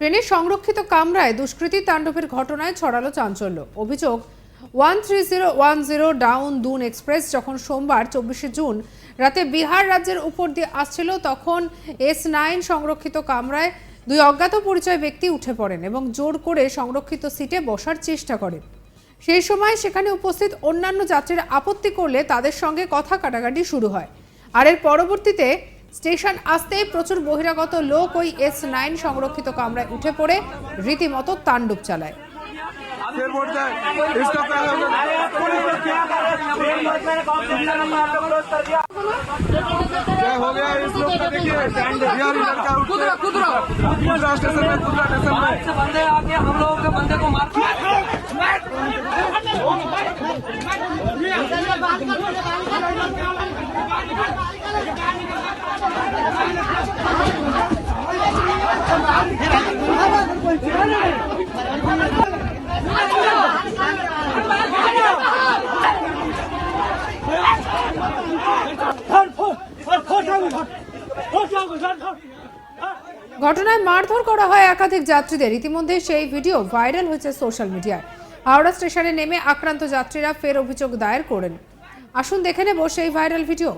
ট্রেনের সংরক্ষিত কামরায় দুষ্কৃতী তাণ্ডবের ঘটনায় ছড়ালো চাঞ্চল্য। অভিযোগ one three zero one zero down Doon express যখন সোমবার চব্বিশে জুন রাতে বিহার রাজ্যের উপর দিয়ে আসছিল, তখন এস নাইন সংরক্ষিত কামরায় দুই অজ্ঞাত পরিচয় ব্যক্তি উঠে পড়েন এবং জোর করে সংরক্ষিত সিটে বসার চেষ্টা করেন। সেই সময় সেখানে উপস্থিত অন্যান্য যাত্রীরা আপত্তি করলে তাদের সঙ্গে কথা কাটাকাটি শুরু হয়। আর এর পরবর্তীতে স্টেশন আসতেই প্রচুর বহিরাগত লোক ওই এস নাইন সংরক্ষিত কামরায় উঠে পড়ে রীতিমতো তাণ্ডব চালায় फिर बोल जाए इसका पहले क्या हो गया इस लोग का देखिए बिहारी लड़का कुदरा कुदरा कुदरा स्टेशन में कुदरा स्टेशन में बंदे आके हम लोगों के बंदे को मार ঘটনায় মারধর করা হয় একাধিক যাত্রীদের। ইতিমধ্যে সেই ভিডিও ভাইরাল হয়েছে সোশ্যাল মিডিয়ায়। হাওড়া স্টেশনে নেমে আক্রান্ত যাত্রীরা ফের অভিযোগ দায়ের করেন। আসুন দেখে নেব সেই ভাইরাল ভিডিও।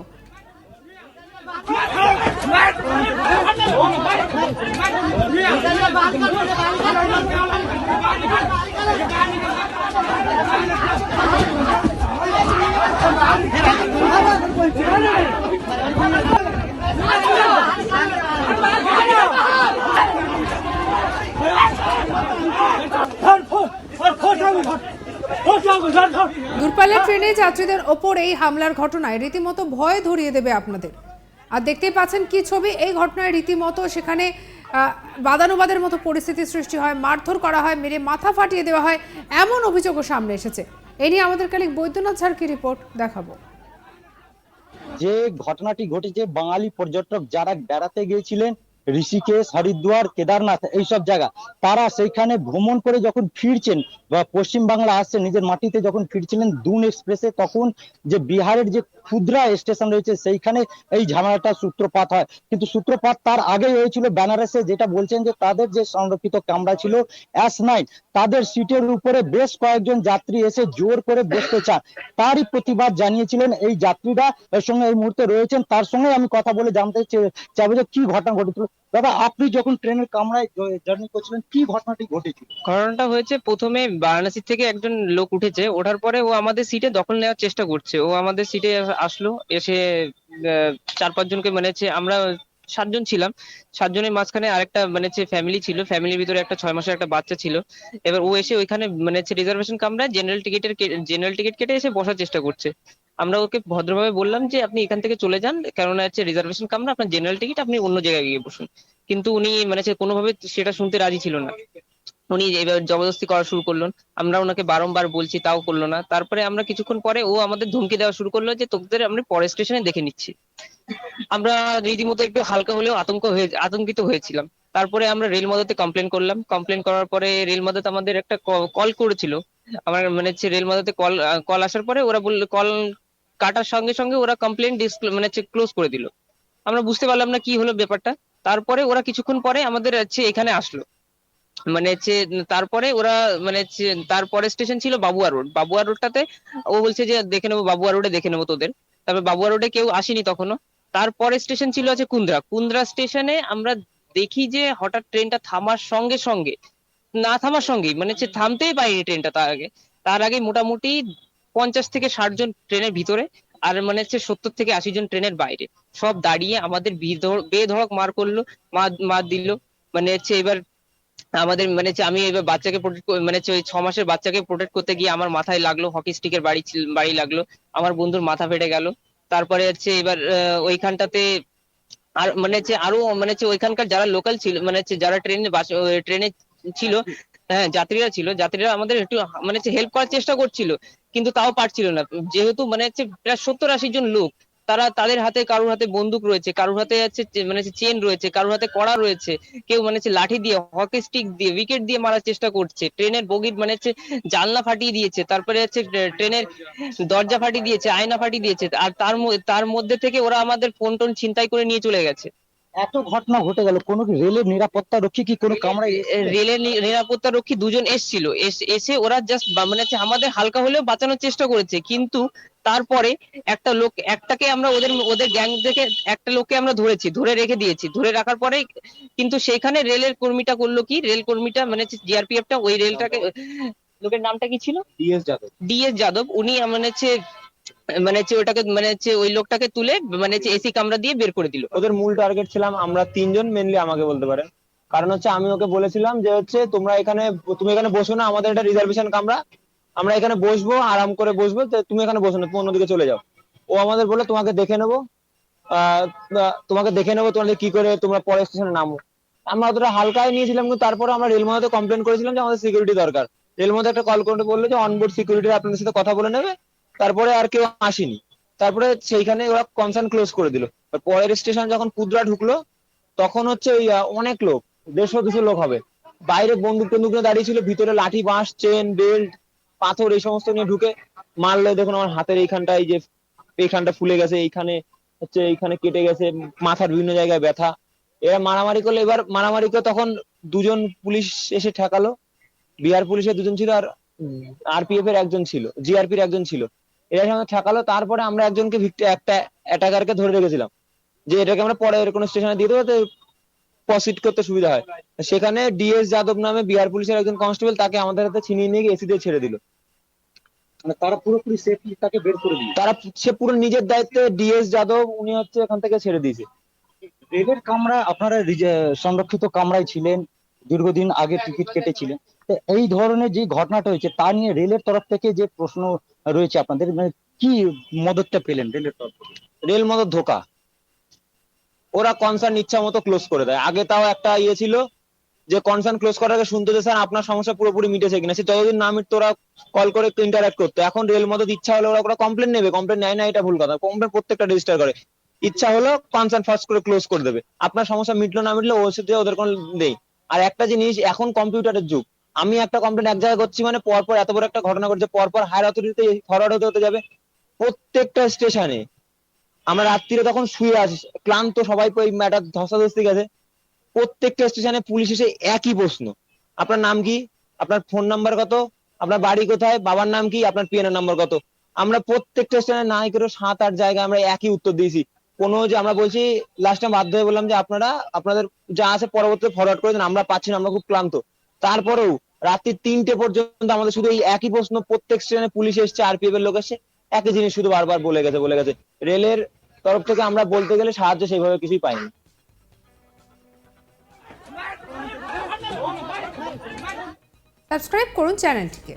দূরপাল্লার ট্রেনে যাত্রীদের ওপর এই হামলার ঘটনায় রীতিমতো ভয় ধরিয়ে দেবে আপনাদের। আর দেখতেই পাচ্ছেন কি ছবি? এই ঘটনায় রীতিমতো সেখানে বাদানুবাদের মতো পরিস্থিতি সৃষ্টি হয়, মারধর করা হয়, মেরে মাথা ফাটিয়ে দেওয়া হয়, এমন অভিযোগও সামনে এসেছে। এ নিয়ে আমাদের কালিক বৈদ্যনাথ ঝাড়কি রিপোর্ট দেখাবো? যে ঘটনাটি ঘটেছে, বাঙালি পর্যটক যারা বেড়াতে গিয়েছিলেন ঋষিকেশ, হরিদ্বার, কেদারনাথ এইসব জায়গা। তারা সেইখানে ভ্রমণ করে যখন ফিরছেন বা পশ্চিম বাংলা আসছে, নিজের মাটিতে যখন ফিরছিলেন দুন এক্সপ্রেসে, তখন যে বিহারের যে ক্ষুদ্রা স্টেশন রয়েছে, সেইখানে এই ঝামেলাটা সূত্রপাত হয়। কিন্তু সূত্রপাত তার আগেই হয়েছিল বেনারসে, যেটা বলছেন যে তাদের যে সংরক্ষিত কামরা ছিল এস নাইন তাদের সিটের উপরে বেশ কয়েকজন যাত্রী এসে জোর করে বসতে চান। তারই প্রতিবাদ জানিয়েছিলেন এই যাত্রীরা, এর সঙ্গে এই মুহূর্তে রয়েছেন। তার সঙ্গে আমি কথা বলে জানতে চাইব যে কি ঘটনা ঘটেছিল। দাদা, আপনি যখন ট্রেনের কামরায় জার্নি করছিলেন, কি ঘটনাটি ঘটেছিল? ঘটনাটা হয়েছে, প্রথমে বারাণসী থেকে একজন লোক উঠেছে, ওঠার পরে ও আমাদের সিটে দখল নেওয়ার চেষ্টা করছে। ও আমাদের সিটে আসলো, এসে চার পাঁচজনকে মানে আমরা সাতজন ছিলাম। সাতজনের মাঝখানে আরেকটা মানে হচ্ছে ফ্যামিলি ছিল ফ্যামিলির ভিতরে একটা ছয় মাসের একটা বাচ্চা ছিল। এবার ও এসে ওইখানে মানে হচ্ছে রিজার্ভেশন কামরায় জেনারেল টিকিটের জেনারেল টিকিট কেটে এসে বসার চেষ্টা করছে। আমরা ওকে ভদ্রভাবে বললাম যে, আপনি এখান থেকে চলে যান। কেননা হচ্ছে রিজার্ভেশন কামরা আপনার জেনারেল টিকিট আপনি অন্য জায়গায় গিয়ে বসুন। কিন্তু উনি মানে কোনোভাবে সেটা শুনতে রাজি ছিল না। উনি এবার জবরদস্তি করা শুরু করল আমরা ওনাকে বারংবার বলছি, তাও করল না। তারপরে আমরা কিছুক্ষণ পরে ও আমাদের ধমকি দেওয়া শুরু করল যে, তোদের আমরা পরের স্টেশনে দেখে নিচ্ছি। আমরা রীতিমতো একটু হালকা হলেও আতঙ্ক হয়ে, আতঙ্কিত হয়েছিলাম। তারপরে আমরা রেল মদতে কমপ্লেন করলাম। কমপ্লেন করার পরে রেল মদত আমাদের একটা কল করেছিল। আমার মানে হচ্ছে রেল মদতে কল কল আসার পরে ওরা বলল কল কাটার সঙ্গে সঙ্গে ওরা কমপ্লেন মানে হচ্ছে ক্লোজ করে দিল। আমরা বুঝতে পারলাম না কি হলো ব্যাপারটা। তারপরে ওরা কিছুক্ষণ পরে আমাদের হচ্ছে এখানে আসলো। মানে হচ্ছে তারপরে ওরা মানে তারপরে স্টেশন ছিল বাবুয়া রোড বাবুয়া রোডটাতে ও বলছে যে দেখে নেব বাবুয়া রোডে দেখে নেব তোদের। তারপর বাবুয়া রোডে কেউ আসেনি তখনও। তারপরে স্টেশন ছিল আছে কুন্দ্রা। কুন্দ্রা স্টেশনে আমরা দেখি যে হঠাৎ ট্রেনটা থামার সঙ্গে সঙ্গে, না থামার সঙ্গেই মানে হচ্ছে থামতেই পারেনি ট্রেনটা তার আগে। তার আগে মোটামুটি পঞ্চাশ থেকে ষাট জন ট্রেনের ভিতরে, আর মানে হচ্ছে সত্তর থেকে আশি জন ট্রেনের বাইরে। সব দাঁড়িয়ে আমাদের বেধড়ক মার করল, মার মার দিল। মানে হচ্ছে এবার আমাদের মানে হচ্ছে আমি এবার বাচ্চাকে প্রোটেক্ট মানে হচ্ছে ছ মাসের বাচ্চাকে প্রোটেক্ট করতে গিয়ে আমার মাথায় লাগল হকি স্টিকের বাড়ি বাড়ি লাগল। আমার বন্ধুর মাথা ফেটে গেল। তারপরে হচ্ছে এবার ওইখানটাতে আর মানে হচ্ছে আরও মানে হচ্ছে ওইখানকার যারা লোকাল ছিল মানে হচ্ছে যারা ট্রেনে ট্রেনে ছিল হ্যাঁ যাত্রীরা ছিল, যাত্রীরা আমাদের একটু মানে হচ্ছে হেল্প করার চেষ্টা করছিল। কিন্তু তাও পারছিল না। যেহেতু মানে হচ্ছে প্রায় সত্তর আশি জন লোক, তারা তাদের হাতে কারোর হাতে বন্দুক রয়েছে, কারোর হাতে চে- মানে চেন রয়েছে, কারোর হাতে কড়া রয়েছে, কেউ মানে লাঠি দিয়ে হকি স্টিক দিয়ে উইকেট দিয়ে মারার চেষ্টা করছে। ট্রেনের বগির মানে হচ্ছে জানলা ফাটিয়ে দিয়েছে, তারপরে হচ্ছে ট্রেনের দরজা ফাটিয়ে দিয়েছে, আয়না ফাটিয়ে দিয়েছে, আর তার তার মধ্যে থেকে ওরা আমাদের ফোন টোন ছিনতাই করে নিয়ে চলে গেছে। এত ঘটনা ঘটে গেল কোনো কি রেলের নিরাপত্তা রক্ষী কি কোনো কামরায় রেলের নিরাপত্তা রক্ষী দুজন এসেছিল। এসে ওরা জাস্ট মানে হচ্ছে আমাদের হালকা হলেও বাঁচানোর চেষ্টা করেছে কিন্তু তারপরে একটা লোক একটাকে আমরা ওদের ওদের গ্যাং থেকে একটা লোককে আমরা ধরেছি ধরে রেখে দিয়েছি। ধরে রাখার পরে কিন্তু সেখানে রেলের কর্মীটা করল কি? রেল কর্মীটা মানে জিআরপিএফটা ওই রেলটাকে লোকের নামটা কি ছিল? ডিএস যাদব। ডিএস যাদব উনি মানে হচ্ছে মানে হচ্ছে ওটাকে মানে হচ্ছে ওই লোকটাকে তুলে মানে হচ্ছে এসি কামরা দিয়ে বের করে দিল। ওদের মূল টার্গেট ছিলাম আমরা তিনজন মেনলি আমাকে বলতে পারেন। কারণ হচ্ছে আমি ওকে বলেছিলাম যে হচ্ছে তোমরা এখানে, তুমি এখানে বসো না, আমাদের এটা রিজার্ভেশন কামরা। আমরা এখানে বসবো, আরাম করে বসবো তুমি এখানে বসো না, তুমি অন্যদিকে চলে যাও। ও আমাদের বলে তোমাকে দেখে নেব। তোমাকে দেখে নেব তোমাদের কি করে, তোমরা পরে স্টেশনে নামো। আমরা অতটা হালকায় নিয়েছিলাম, কিন্তু তারপরে আমরা রেলমোতে কমপ্লেন করেছিলাম যে আমাদের সিকিউরিটি দরকার। রেলমোতে একটা কল করে বলল যে অনবোর্ড সিকিউরিটি আপনাদের সাথে কথা বলে নেবে তারপরে আর কেউ আসেনি। তারপরে সেইখানে ওরা কনসার্ন ক্লোজ করে দিল। পরের স্টেশন যখন কুদরা ঢুকলো, তখন হচ্ছে ওই অনেক লোক, দেড়শো, দুশো লোক হবে। বাইরে বন্দুক টন্দুক নিয়ে দাঁড়িয়ে ছিল, ভিতরে লাঠি, বাঁশ, চেন, বেল্ট, পাথর, এই সমস্ত নিয়ে ঢুকে মারলো। দেখুন আমার হাতের এইখানটা এই যে, এইখানটা ফুলে গেছে, এইখানে হচ্ছে এইখানে কেটে গেছে, মাথার বিভিন্ন জায়গায় ব্যথা। এরা মারামারি করলে। এবার মারামারি করে তখন দুজন পুলিশ এসে ঠেকালো। বিহার পুলিশের দুজন ছিল আর আরপিএফ এর একজন ছিল জিআরপির একজন ছিল। এরা সঙ্গে ঠেকালো তারপরে আমরা একজনকে একটা অ্যাটাকারকে ধরে রেখেছিলাম। যে এটাকে আমরা পরে কোনো স্টেশনে দিয়ে দেবো তো প্রসিড করতে সুবিধা হয়। সেখানে ডিএস যাদব নামে বিহার পুলিশের একজন কনস্টেবল তাকে আমাদের হাতে ছিনিয়ে নিয়ে এসি দিয়ে ছেড়ে দিল। মানে তারা পুরোপুরি সেফলি তাকে বের করে দিল। তারা সে পুরো নিজের দায়িত্বে ডিএস যাদব উনি হচ্ছে এখান থেকে ছেড়ে দিয়েছে। রেলের কামরা আপনারা সংরক্ষিত কামরায় ছিলেন দীর্ঘদিন আগে টিকিট কেটেছিলেন। এই ধরনের যে ঘটনাটা হয়েছে তা নিয়ে রেলের তরফ থেকে যে প্রশ্ন রয়েছে আপনাদের মানে কি মদতটা পেলেন রেলের তরফ রেল মতো ধোকা। ওরা কনসার্ন ইচ্ছা মতো ক্লোজ করে দেয়। আগে তাও একটা ইয়ে ছিল যে কনসার্ন ক্লোজ করার আগে শুনতে যে, স্যার, আপনার সমস্যা পুরোপুরি মিটেছে কিনা? সে যতদিন না মিটতো ওরা কল করে ইন্টারাক্ট করতো। এখন রেল মদত ইচ্ছা হলে ওরা ওরা কমপ্লেন নেবে। কমপ্লেন নেয় না, এটা ভুল কথা। কমপ্লেন প্রত্যেকটা রেজিস্টার করে। ইচ্ছা হলো কনসার্ন ফার্স্ট করে ক্লোজ করে দেবে। আপনার সমস্যা মিটলো না মিটলো সাথে ওদের কোনো নেই। আর একটা জিনিস, এখন কম্পিউটারের যুগ। আমি একটা কমপ্লেন এক জায়গায় করছি মানে পরপর এত বড় একটা ঘটনা ঘটছে, পরপর হায়ার অথরিটিতে ফরওয়ার্ড হতে হতে যাবে প্রত্যেকটা স্টেশনে আমরা রাত্রিরে তখন শুয়ে আছি, ক্লান্ত সবাই ওই ম্যাটার ধস্তাধস্তি গেছে। প্রত্যেকটা স্টেশনে পুলিশ এসে একই প্রশ্ন। আপনার নাম কি? আপনার ফোন নাম্বার কত? আপনার বাড়ি কোথায়? বাবার নাম কি? আপনার পিএনএর নাম্বার কত? আমরা প্রত্যেকটা স্টেশনে নাই করে সাত আট জায়গায় আমরা একই উত্তর দিয়েছি। কোনো যে আমরা বলছি লাস্ট টাইম বাধ্য হয়ে বললাম যে আপনারা, আপনাদের যা আছে পরবর্তীতে ফরওয়ার্ড করে দিন, আমরা পাচ্ছি না, আমরা খুব ক্লান্ত। তারপরেও রাত্রি তিনটে পর্যন্ত আমাদের শুধু এই একই প্রশ্ন, প্রত্যেক স্টেশনে পুলিশ এসছে আরপিএফ এর লোক এসছে, একই জিনিস শুধু বারবার বলে গেছে বলে গেছে। রেলের তরফ থেকে আমরা বলতে গেলে সাহায্য সেইভাবে কিছুই পাইনি। সাবস্ক্রাইব করুন চ্যানেলটিকে।